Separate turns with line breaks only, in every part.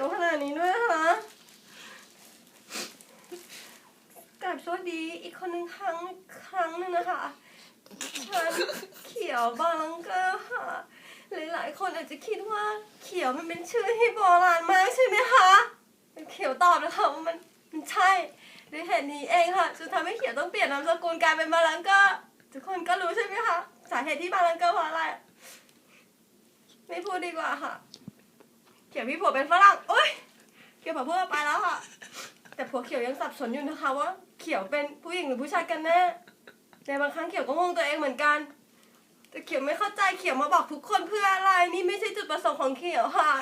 ขียวขนาดนี้ด้วยคะกลับสวัสดีอีกคนหนึ่งครั้งครั้งนึงนะคะฉันเขียวบาลังเกอร์ค่ะ หลายๆ คนอาจจะคิดว่าเขียวมันเป็นชื่อที่โบราณมากใช่ไหมคะเขียวตอบนะคะว่ามันมันใช่ด้วยเหตุนี้เองค่ะจนทำให้เขียวต้องเปลี่ยนนามสกุลกลายเป็นบาลังเกอร์ทุกคนก็รู้ใช่ไหมคะสาเหตุที่บาลังเกอร์เพราะอะไร ไม่พูดดีกว่าค่ะ ขียวพี่ผัวเป็นฝรั่งโอ๊ยเขียวผัวเพื่อไปแล้วค่ะ แต่ผัวเขียวยังสับสนอยู่นะคะว่าเขียวเป็นผู้หญิงหรือผู้ชายกันแน่ในบางครั้งเขียวก็งงตัวเองเหมือนกัน แต่เขียวไม่เข้าใจเขียวมาบอกทุกคนเพื่ออะไรนี่ไม่ใช่จุดประสงค์ของเขียวค่ะ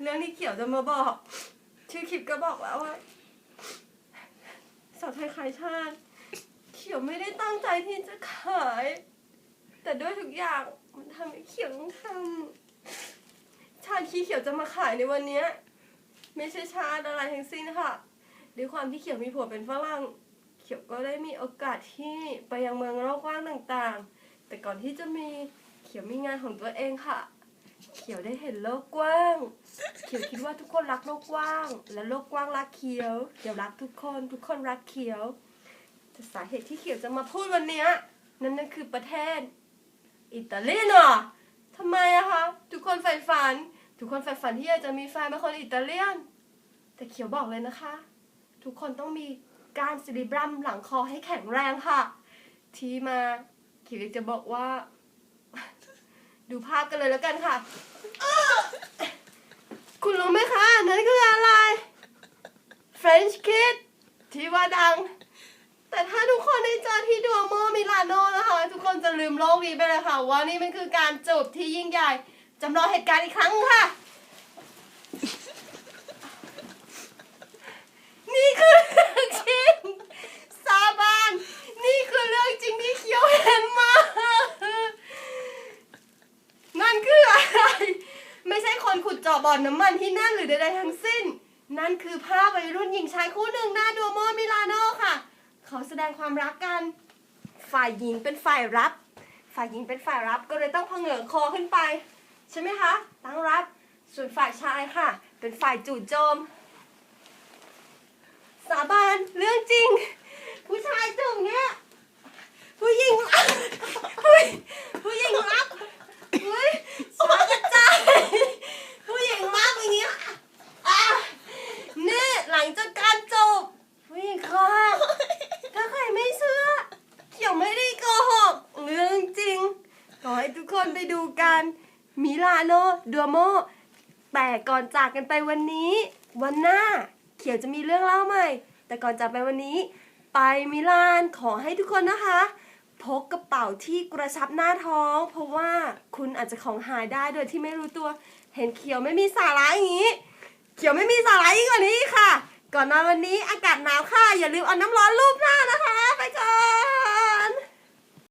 เรื่องที่เขียวจะมาบอก ชื่อคลิปก็บอกแล้วว่าสาวไทยขายชาติ เขียวไม่ได้ตั้งใจที่จะขาย แต่ด้วยทุกอย่างมันทำให้เขียวต้องทำ ที่เขียวจะมาขายในวันนี้ไม่ใช่ชาติอะไรทั้งสิ้นค่ะด้วยความที่เขียวมีผัวเป็นฝรั่ง เขียวก็ได้มีโอกาสที่ไปยังเมืองโลกกว้างต่างๆ แต่ก่อนที่จะมีเขียวมีงานของตัวเองค่ะ เขียวได้เห็นโลกกว้าง เขียวคิดว่าทุกคนรักโลกกว้าง และโลกกว้างรักเขียว เขียวรักทุกคน ทุกคนรักเขียว แต่สาเหตุที่เขียวจะมาพูดวันนี้นั่นนั่นคือประเทศอิตาลีเนาะทำไมอะคะ ทุกคนใฝ่ฝัน ทุกคนใฝ่ฝันที่อยากจะมีแฟนเป็นคนอิตาเลียน แต่เขียวบอกเลยนะคะ ทุกคนต้องมีการซิลิบรัมหลังคอให้แข็งแรงค่ะ ที่มาเขียวอยากจะบอกว่า ดูภาพกันเลยแล้วกันค่ะ คุณรู้ไหมคะนนั่นคืออะไร French Kiss ที่ว่าดัง แต่ถ้าทุกคนได้เจอที่ดัวโมมิลานโนนะคะ ทุกคนจะลืมโลกนี้ไปเลยค่ะ ว่านี่มันคือการจูบที่ยิ่งใหญ่ จำลองเหตุการณ์อีกครั้งค่ะ นี่คือเรื่องจริง สาบาน นี่คือเรื่องจริงที่เขียวเห็นมา นั่นคืออะไร ไม่ใช่คนขุดเจาะบ่อนน้ำมันที่นั่นหรือใดๆทั้งสิ้น นั่นคือภาพวัยรุ่นหญิงชายคู่หนึ่งหน้าดัวโมมิลานโนค่ะ เขาแสดงความรักกัน ฝ่ายหญิงเป็นฝ่ายรับ ฝ่ายหญิงเป็นฝ่ายรับก็เลยต้องพะเหงือคอขึ้นไป ใช่ไหมคะตั้งรับส่วนฝ่ายชายค่ะ เป็นฝ่ายจู่โจม สาบานเรื่องจริง ผู้ชายจุ่มเนี้ยผู้หญิงรับผู้ผู้หญิงรับเฮ้ยสาจะใจผู้หญิงรับอย่างเงี้ยอะนี่หลังจากการจบผู้หญิงค่ะถ้าใครไม่เชื่อเขียวไม่ได้โกหกเรื่องจริงขอให้ทุกคนไปดูกัน มิลานโนดัวโมแต่ก่อนจากกันไปวันนี้ วันหน้าเขียวจะมีเรื่องเล่าใหม่ แต่ก่อนจากไปวันนี้ ไปมิลานขอให้ทุกคนนะคะ พกกระเป๋าที่กระชับหน้าท้อง เพราะว่าคุณอาจจะของหายได้โดยที่ไม่รู้ตัว เห็นเขียวไม่มีสาระอย่างนี้ เขียวไม่มีสาระยิ่งกว่านี้ค่ะ ก่อนนอนวันนี้อากาศหนาวค่ะ อย่าลืมเอาน้ำร้อนลูบหน้า